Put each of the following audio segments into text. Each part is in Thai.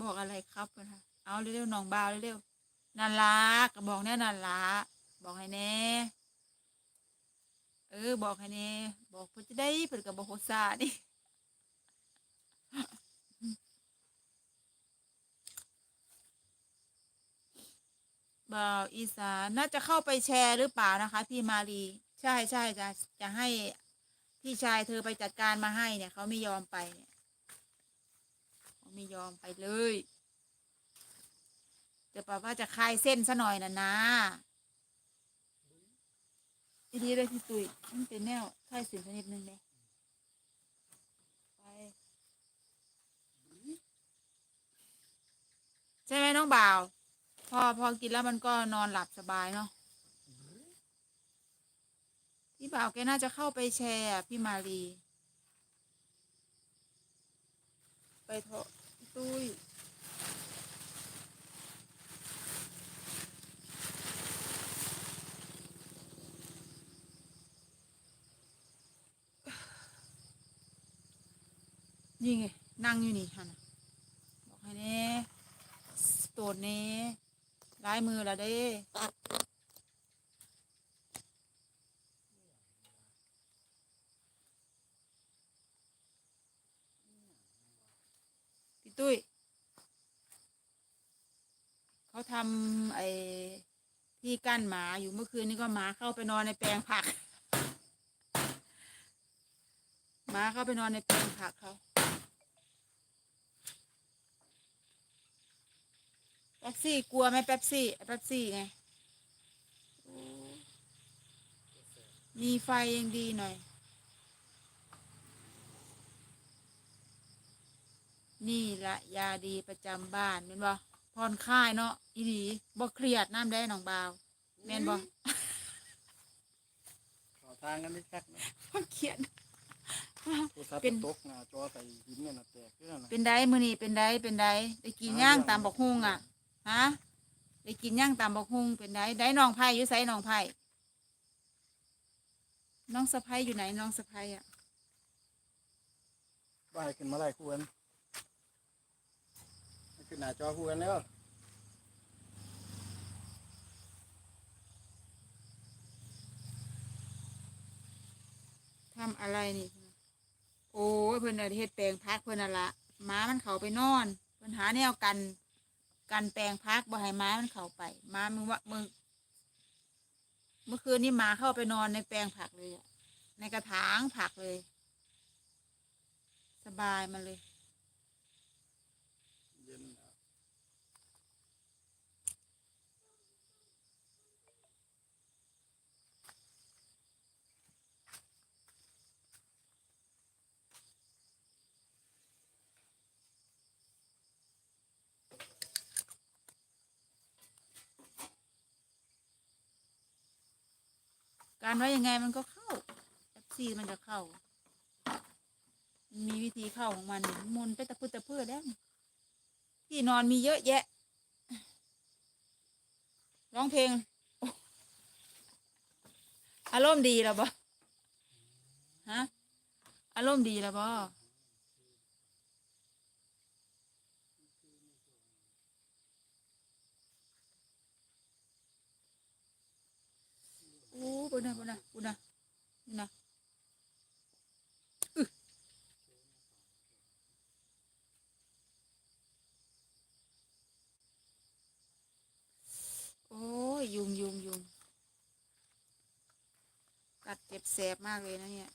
บอกอะไรครับนะเอาเร็วๆน้องบ่าวเร็วๆนันละก็บอกแน่นันละบอกให้แน่เออ บอกให้แน่บอกเพื่อจะได้เพื่อกับบอกโคซาดิบ่าวอีสานน่าจะเข้าไปแชร์หรือเปล่านะคะ พี่มารีใช่ใช่จะจะให้พี่ชายเธอไปจัดการมาให้เนี่ยเขาไม่ยอมไปเนี่ย ไม่ยอมไปเลยจะบอกว่าจะคลายเส้นซะหน่อยนะนะทีนี้เลยพี่ตุยมันเป็นแนวคลายเส้นสักนิดนึงเลยไปใช่ไหมน้องบ่าว พอพอกินแล้วมันก็นอนหลับสบายเนาะพี่บ่าวแกน่าจะเข้าไปแชร์พี่มารีไปเถอะ ตุ้ยนี่ไงนั่งอยู่นี่ฮะนะบอกให้เน่โตดเน่ร้ายมือละเด้ ตุ้ย เขาทำไอ้ที่กั้นหมาอยู่เมื่อคืนนี้ก็หมาเข้าไปนอนในแปลงผัก หมาเข้าไปนอนในแปลงผักเขาแป๊บซี่กลัวไหมแป๊บซี่แป๊บซี่ไง มีไฟยังดีหน่อย นี่ละยาดีประจำบ้านเป็นบ่ผ่อนคลายเนาะอีดีบ่เครียดน้ำได้น้องบ่าวแม่นบ่ขอทางกันไม่คักนะบ่เครียดโทรศัพท์เป็น ตกหน้าจอใส่หินเนี่ยนะแตกเรื่องนะเป็นไดมื้อนี้เป็นไดเป็นไดได้กินย่างตามบอกฮุงอะฮะได้กินย่างตามบอกฮุงเป็นไดได้น้องไผ่อยู่ไสน้องไผ่น้องสะพ้ยอยู่ไหนน้องสะพ้ยอะว่าให้ขึ้นมาไล่ควรใหน้าจอควรแล้วทำอะไรนี่ โอ้ยเพิ่นน่ะเฮ็ดแปลงพักเพิ่นน่ะละหมามันเข้าไปนอนเพิ่นหาแนวกัน กันแปลงพักบ่ให้หม้ามันเข้าไปหม้ามึงว่ามึงเมื่อคืนนี้หมาเข้าไปนอนในแปลงผักเลยอะในกระถางผักเลย สบายมันเลย การไว้ยังไงมันก็เข้าแอปซีมันจะเข้า มันมีวิธีเข้าของมันมุนไปตะพื้ตะเพื่อแล้วนี่ที่นอนมีเยอะแยะ ร้องเพลง อารมณ์ดีแล้วบ่ฮะ อารมณ์ดีแล้วบ่โอ้ปุ่ นะปุ่นะปุ่นะนี่นะอึโอ้ยยุงยุงยุงกัดเจ็บแสบมากเลยนะเนี่ย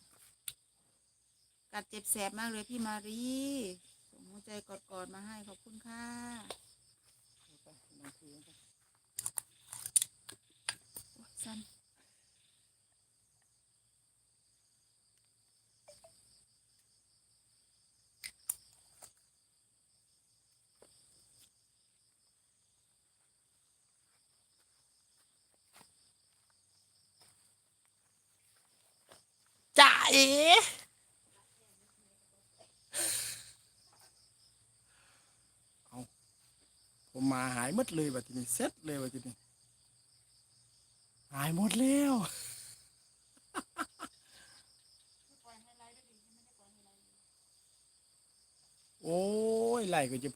กัดเจ็บแสบมากเลยพี่มารีส่งหัวใจกอดๆมาให้ขอบคุณค่ะไปนั่ งคุยกันไปโอ๊ยสั้นจ่าเอ๋ผมมาหายหมดเลยแบบนี้เซ็ตเลยแบบนี้หายหมดแล้วโอ้ยไล่ก็จะ